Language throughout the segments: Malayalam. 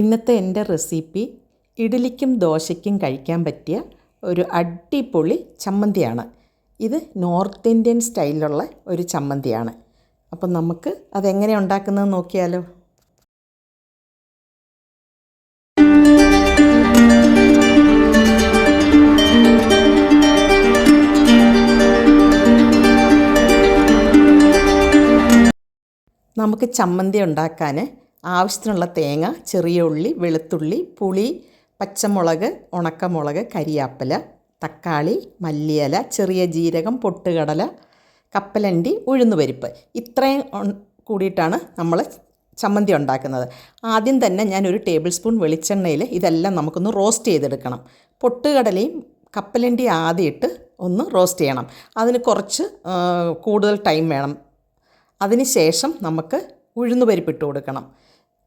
ഇന്നത്തെ എന്റെ റെസിപ്പി ഇഡ്ഡലിക്കും ദോശയ്ക്കും കഴിക്കാൻ പറ്റിയ ഒരു അടിപൊളി ചമ്മന്തിയാണ്. ഇത് നോർത്ത് ഇന്ത്യൻ സ്റ്റൈലിലുള്ള ഒരു ചമ്മന്തിയാണ്. അപ്പം നമുക്ക് അതെങ്ങനെ ഉണ്ടാക്കുന്നത് നോക്കിയാലോ. നമുക്ക് ചമ്മന്തി ഉണ്ടാക്കാൻ ആവശ്യത്തിനുള്ള തേങ്ങ ചെറിയ ഉള്ളി വെളുത്തുള്ളി പുളി പച്ചമുളക് ഉണക്കമുളക് കരിയാപ്പില തക്കാളി മല്ലിയില ചെറിയ ജീരകം പൊട്ടുകടല കപ്പലണ്ടി ഉഴുന്നുപരിപ്പ്. ഇത്രയും കൂടിയിട്ടാണ് നമ്മൾ ചമ്മന്തി ഉണ്ടാക്കുന്നത്. ആദ്യം തന്നെ ഞാൻ ഒരു ടേബിൾ സ്പൂൺ വെളിച്ചെണ്ണയിൽ ഇതെല്ലാം നമുക്കൊന്ന് റോസ്റ്റ് ചെയ്തെടുക്കണം. പൊട്ടുകടലയും കപ്പലണ്ടി ആദ്യം ഇട്ട് ഒന്ന് റോസ്റ്റ് ചെയ്യണം. അതിന് കുറച്ച് കൂടുതൽ ടൈം വേണം. അതിന് ശേഷം നമുക്ക് ഉഴുന്ന് പരിപ്പിട്ട് കൊടുക്കണം.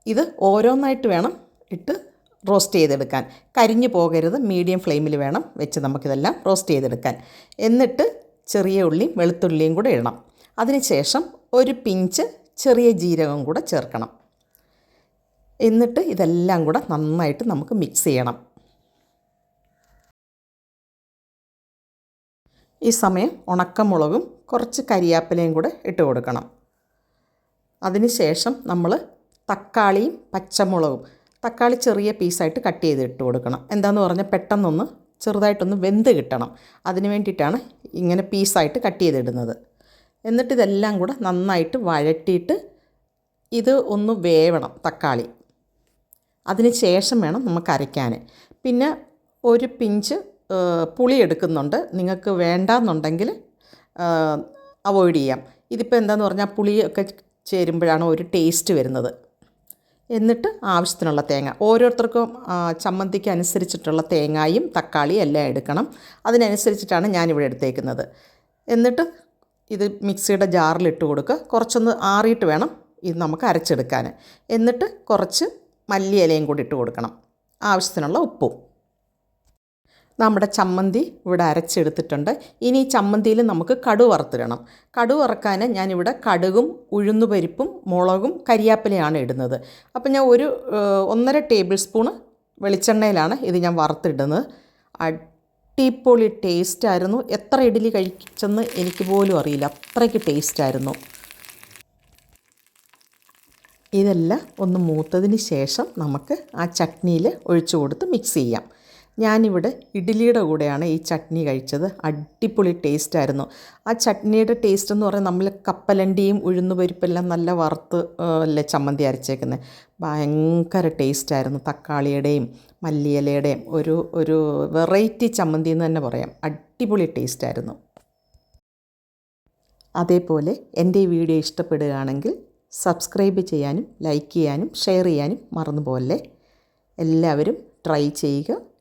ഇത് ഓരോന്നായിട്ട് വേണം ഇട്ട് റോസ്റ്റ് ചെയ്തെടുക്കാൻ. കരിഞ്ഞു പോകരുത് മീഡിയം ഫ്ലെയിമിൽ വേണം വെച്ച് നമുക്കിതെല്ലാം റോസ്റ്റ് ചെയ്തെടുക്കാൻ. എന്നിട്ട് ചെറിയ ഉള്ളിയും വെളുത്തുള്ളിയും കൂടെ ഇടണം. അതിന് ശേഷം ഒരു പിഞ്ച് ചെറിയ ജീരകം കൂടെ ചേർക്കണം. എന്നിട്ട് ഇതെല്ലാം കൂടെ നന്നായിട്ട് നമുക്ക് മിക്സ് ചെയ്യണം. ഈ സമയം ഉണക്കമുളകും കുറച്ച് കരിയാപ്പിലയും കൂടെ ഇട്ട് കൊടുക്കണം. അതിനുശേഷം നമ്മൾ തക്കാളിയും പച്ചമുളകും. തക്കാളി ചെറിയ പീസായിട്ട് കട്ട് ചെയ്ത് ഇട്ട് കൊടുക്കണം. എന്താണെന്ന് പറഞ്ഞാൽ പെട്ടെന്നൊന്ന് ചെറുതായിട്ടൊന്ന് വെന്ത് കിട്ടണം. അതിന് വേണ്ടിയിട്ടാണ് ഇങ്ങനെ പീസായിട്ട് കട്ട് ചെയ്തിടുന്നത്. എന്നിട്ട് ഇതെല്ലാം കൂടെ നന്നായിട്ട് വഴറ്റിയിട്ട് ഇത് ഒന്ന് വേവണം തക്കാളി. അതിന് ശേഷം വേണം നമുക്ക് അരയ്ക്കാൻ. പിന്നെ ഒരു പിഞ്ച് പുളി എടുക്കുന്നുണ്ട്. നിങ്ങൾക്ക് വേണ്ടാന്നുണ്ടെങ്കിൽ അവോയ്ഡ് ചെയ്യാം. ഇതിപ്പോൾ എന്താന്ന് പറഞ്ഞാൽ പുളിയൊക്കെ ചേരുമ്പോഴാണ് ഒരു ടേസ്റ്റ് വരുന്നത്. എന്നിട്ട് ആവശ്യത്തിനുള്ള തേങ്ങ. ഓരോരുത്തർക്കും ചമ്മന്തിക്ക് അനുസരിച്ചിട്ടുള്ള തേങ്ങായും തക്കാളിയും എല്ലാം എടുക്കണം. അതിനനുസരിച്ചിട്ടാണ് ഞാനിവിടെ എടുത്തേക്കുന്നത്. എന്നിട്ട് ഇത് മിക്സിയുടെ ജാറിലിട്ട് കൊടുക്കുക. കുറച്ചൊന്ന് ആറിയിട്ട് വേണം ഇത് നമുക്ക് അരച്ചെടുക്കാൻ. എന്നിട്ട് കുറച്ച് മല്ലിയിലയും കൂടി ഇട്ട് കൊടുക്കണം. ആവശ്യത്തിനുള്ള ഉപ്പും. നമ്മുടെ ചമ്മന്തി ഇവിടെ അരച്ചെടുത്തിട്ടുണ്ട്. ഇനി ഈ ചമ്മന്തിയിൽ നമുക്ക് കടു വറുത്തിടണം. കടു വറക്കാൻ ഞാനിവിടെ കടുകും ഉഴുന്നുപരിപ്പും മുളകും കരിയാപ്പിലയാണ് ഇടുന്നത്. അപ്പോൾ ഞാൻ ഒരു ഒന്നര ടേബിൾ സ്പൂണ് വെളിച്ചെണ്ണയിലാണ് ഇത് ഞാൻ വറുത്തിടുന്നത്. അടിപൊളി ടേസ്റ്റായിരുന്നു എത്ര ഇഡ്ഡലി കഴിച്ചെന്ന് എനിക്ക് പോലും അറിയില്ല. അത്രയ്ക്ക് ടേസ്റ്റായിരുന്നു ഇതെല്ലാം ഒന്ന് മൂത്തതിന് ശേഷം നമുക്ക് ആ ചട്നിയിൽ ഒഴിച്ചു കൊടുത്ത് മിക്സ് ചെയ്യാം. ഞാനിവിടെ ഇഡ്ഡലിയുടെ കൂടെയാണ് ഈ ചട്നി കഴിച്ചത്. അടിപൊളി ടേസ്റ്റായിരുന്നു ആ ചട്നിയുടെ ടേസ്റ്റ് എന്ന് പറഞ്ഞാൽ നമ്മൾ കപ്പലണ്ടിയും ഉഴുന്നുപരിപ്പെല്ലാം നല്ല വറുത്ത് അല്ലേ ചമ്മന്തി അരച്ചേക്കുന്നത് ഭയങ്കര ടേസ്റ്റായിരുന്നു തക്കാളിയുടെയും മല്ലിയിലയുടെയും ഒരു ഒരു വെറൈറ്റി ചമ്മന്തി എന്ന് തന്നെ പറയാം. അടിപൊളി ടേസ്റ്റായിരുന്നു അതേപോലെ എന്റെ ഈ വീഡിയോ ഇഷ്ടപ്പെടുകയാണെങ്കിൽ സബ്സ്ക്രൈബ് ചെയ്യാനും ലൈക്ക് ചെയ്യാനും ഷെയർ ചെയ്യാനും മറന്നു എല്ലാവരും ട്രൈ ചെയ്യുക.